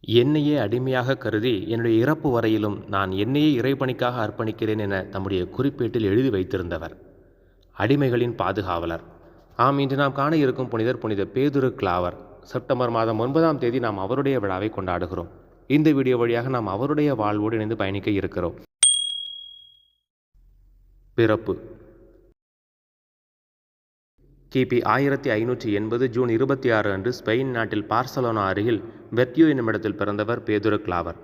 என்னையே அடிமையாக கருதி என்னுடைய இறப்பு வரையிலும் நான் என்னையே இறைப்பணிக்காக அர்ப்பணிக்கிறேன் என தம்முடைய குறிப்பேட்டில் எழுதி வைத்திருந்தவர். அடிமைகளின் பாதுகாவலர். ஆம் இன்று நாம் காண இருக்கும் புனிதர் புனித பேதுரு கிளாவர். செப்டம்பர் மாதம் ஒன்பதாம் தேதி நாம் அவருடைய விழாவை கொண்டாடுகிறோம். இந்த வீடியோ வழியாக நாம் அவருடைய வாழ்வோடு இணைந்து பயணிக்க இருக்கிறோம். பிறப்பு. கிபி ஆயிரத்தி ஐநூற்றி எண்பது ஜூன் இருபத்தி ஆறு அன்று ஸ்பெயின் நாட்டில் பார்சலோனா அருகில் வெர்க்யூ என்னுமிடத்தில் பிறந்தவர் பேதுரு கிளாவர்.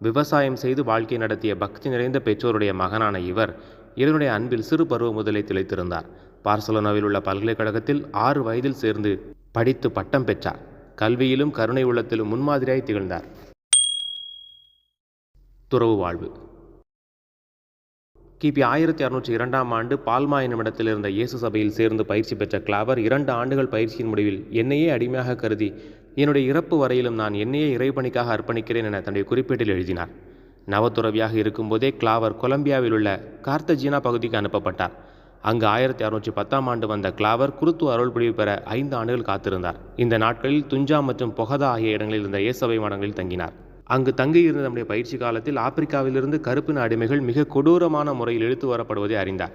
விவசாயம் செய்து வாழ்க்கை நடத்திய பக்தி நிறைந்த பெற்றோருடைய மகனான இவர் இவருடைய அன்பில் சிறு பருவ முதலை திளைத்திருந்தார். பார்சலோனாவில் உள்ள பல்கலைக்கழகத்தில் ஆறு வயதில் சேர்ந்து படித்து பட்டம் பெற்றார். கல்வியிலும் கருணை உள்ளத்திலும் முன்மாதிரியாய் திகழ்ந்தார். துறவு வாழ்வு. கிபி ஆயிரத்தி அறுநூற்றி இரண்டாம் ஆண்டு பால்மா என்னுமிடத்தில் இருந்த இயேசு சபையில் சேர்ந்து பயிற்சி பெற்ற கிளாவர் இரண்டு ஆண்டுகள் பயிற்சியின் முடிவில் என்னையே அடிமையாக கருதி என்னுடைய இறப்பு வரையிலும் நான் என்னையே இறைப்பணிக்காக அர்ப்பணிக்கிறேன் என தன்னுடைய குறிப்பேட்டில் எழுதினார். நவத்துறவியாக இருக்கும்போதே கிளாவர் கொலம்பியாவில் உள்ள கார்த்தஜீனா பகுதிக்கு அனுப்பப்பட்டார். அங்கு ஆயிரத்தி அறுநூற்றி பத்தாம் ஆண்டு வந்த கிளாவர் குருத்து அருள்புடிவு பெற ஐந்து ஆண்டுகள் காத்திருந்தார். இந்த நாட்களில் துஞ்சா மற்றும் பொகதா ஆகிய இடங்களில் இருந்த இயேசபை மடங்களில் தங்கினார். அங்கு தங்கியிருந்த நம்முடைய பயிற்சி காலத்தில் ஆப்பிரிக்காவிலிருந்து கருப்பின அடிமைகள் மிக கொடூரமான முறையில் இழுத்து வரப்படுவதை அறிந்தார்.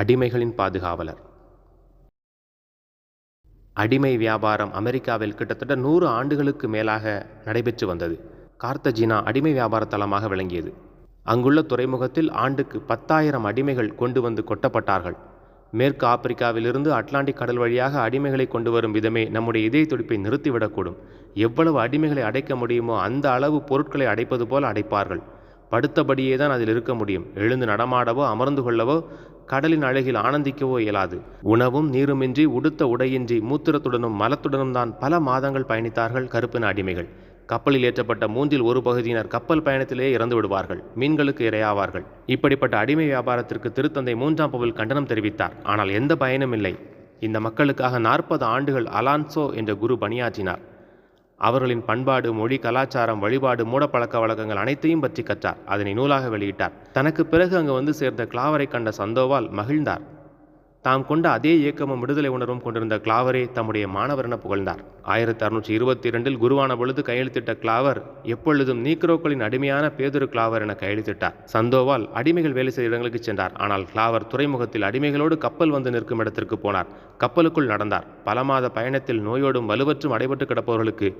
அடிமைகளின் பாதுகாவலர். அடிமை வியாபாரம் அமெரிக்காவில் கிட்டத்தட்ட நூறு ஆண்டுகளுக்கு மேலாக நடைபெற்று வந்தது. கார்த்தஜினா அடிமை வியாபார தலமாக விளங்கியது. அங்குள்ள துறைமுகத்தில் ஆண்டுக்கு பத்தாயிரம் அடிமைகள் கொண்டு வந்து கொட்டப்பட்டார்கள். மேற்கு ஆப்பிரிக்காவிலிருந்து அட்லாண்டிக் கடல் வழியாக அடிமைகளை கொண்டு வரும் விதமே நம்முடைய இதய துடிப்பை நிறுத்திவிடக்கூடும். எவ்வளவு அடிமைகளை அடைக்க முடியுமோ அந்த அளவு பொருட்களை அடைப்பது போல் அடைப்பார்கள். படுத்தபடியே தான் அதில் இருக்க முடியும். எழுந்து நடமாடவோ அமர்ந்து கொள்ளவோ கடலின் அழகில் ஆனந்திக்கவோ இயலாது. உணவும் நீருமின்றி உடுத்த உடையின்றி மூத்திரத்துடனும் மலத்துடனும் தான் பல மாதங்கள் பயணித்தார்கள் கருப்பின அடிமைகள் கப்பலில் ஏற்றப்பட்ட மூன்றில் ஒரு பகுதியினர் கப்பல் பயணத்திலேயே இறந்து விடுவார்கள். மீன்களுக்கு இரையாவார்கள். இப்படிப்பட்ட அடிமை வியாபாரத்திற்கு திருத்தந்தை மூன்றாம் பவுல் கண்டனம் தெரிவித்தார். ஆனால் எந்த பயனும் இல்லை. இந்த மக்களுக்காக நாற்பது ஆண்டுகள் அலான்சோ என்ற குரு பணியாற்றினார். அவர்களின் பண்பாடு மொழி கலாச்சாரம் வழிபாடு மூடப்பழக்க வழக்கங்கள் அனைத்தையும் பற்றி கற்றார். அதனை நூலாக வெளியிட்டார். தனக்கு பிறகு அங்கு வந்து சேர்ந்த கிளாவரை கண்ட சந்தோவால் மகிழ்ந்தார். தாம் கொண்ட அதே இயக்கமும் விடுதலை உணர்வும் கொண்டிருந்த கிளாவரே தம்முடைய மாணவர் என புகழ்ந்தார். ஆயிரத்தி அறுநூற்றி இருபத்தி இரண்டில் குருவான பொழுது கையெழுத்திட்ட கிளாவர் எப்பொழுதும் நீக்ரோக்களின் அடிமையான பேதுரு கிளாவர் என கையெழுத்திட்டார். சந்தோவால் அடிமைகள் வேலை செய்த இடங்களுக்கு சென்றார். ஆனால் கிளாவர் துறைமுகத்தில் அடிமைகளோடு கப்பல் வந்து நிற்கும் இடத்திற்கு போனார். கப்பலுக்குள் நடந்தார். பல மாத பயணத்தில் நோயோடும் வலுவற்றும் அடைபட்டு கிடப்பவர்களுக்கு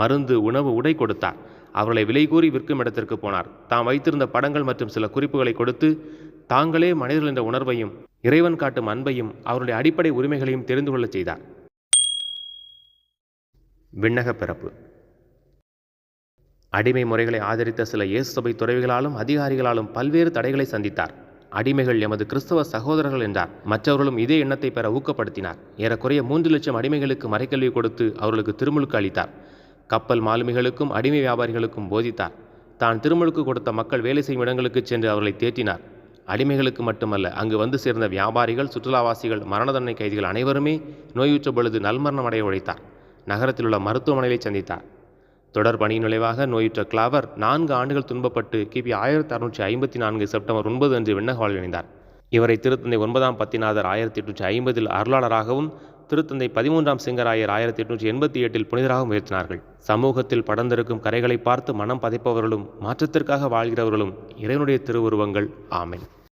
மருந்து உணவு உடை கொடுத்தார். அவர்களை விலை கூறி விற்கும் இடத்திற்கு போனார். தாம் வைத்திருந்த படங்கள் மற்றும் சில குறிப்புகளை கொடுத்து தாங்களே மனிதர்கள் என்ற உணர்வையும் இறைவன் காட்டும் அன்பையும் அவருடைய அடிப்படை உரிமைகளையும் தெரிந்து கொள்ளச் செய்தார். விண்ணக பிறப்பு. அடிமை முறைகளை ஆதரித்த சில இயேசு சபை துறவிகளாலும் அதிகாரிகளாலும் பல்வேறு தடைகளை சந்தித்தார். அடிமைகள் எமது கிறிஸ்தவ சகோதரர்கள் என்றார். மற்றவர்களும் இதே எண்ணத்தை பெற ஊக்கப்படுத்தினார். ஏறக்குறைய மூன்று லட்சம் அடிமைகளுக்கு மறைக்கல்வி கொடுத்து அவர்களுக்கு திருமுழுக்கு அளித்தார். கப்பல் மாலுமிகளுக்கும் அடிமை வியாபாரிகளுக்கும் போதித்தார். தான் திருமுழுக்கு கொடுத்த மக்கள் வேலை செய்யும் இடங்களுக்கு சென்று அவர்களை தேற்றினார். அடிமைகளுக்கு மட்டுமல்ல அங்கு வந்து சேர்ந்த வியாபாரிகள் சுற்றுலாவாசிகள் மரண தண்டனை கைதிகள் அனைவருமே நோயுற்ற பொழுது நல்மரணம் அடைய உழைத்தார். நகரத்தில் உள்ள மருத்துவமனையை சந்தித்தார். தொடர் பணியின் விளைவாக நோயுற்ற கிளாவர் நான்கு ஆண்டுகள் துன்பப்பட்டு கிபி ஆயிரத்தி அறுநூற்றி ஐம்பத்தி நான்கு செப்டம்பர் ஒன்பது அன்று விண்ணகவால் இணைந்தார். இவரை திருத்தந்தை ஒன்பதாம் பத்திநாதர் ஆயிரத்தி எட்நூற்றி ஐம்பதில் அருளாளராகவும் திருத்தந்தை பதிமூன்றாம் சிங்கராயர் ஆயிரத்தி எட்நூற்றி எண்பத்தி எட்டில் புனிதராகவும் உயர்த்தினார்கள். சமூகத்தில் படர்ந்திருக்கும் கரைகளை பார்த்து மனம் பதைப்பவர்களும் மாற்றத்திற்காக வாழ்கிறவர்களும் இறைவனுடைய திருவுருவங்கள். ஆமென்.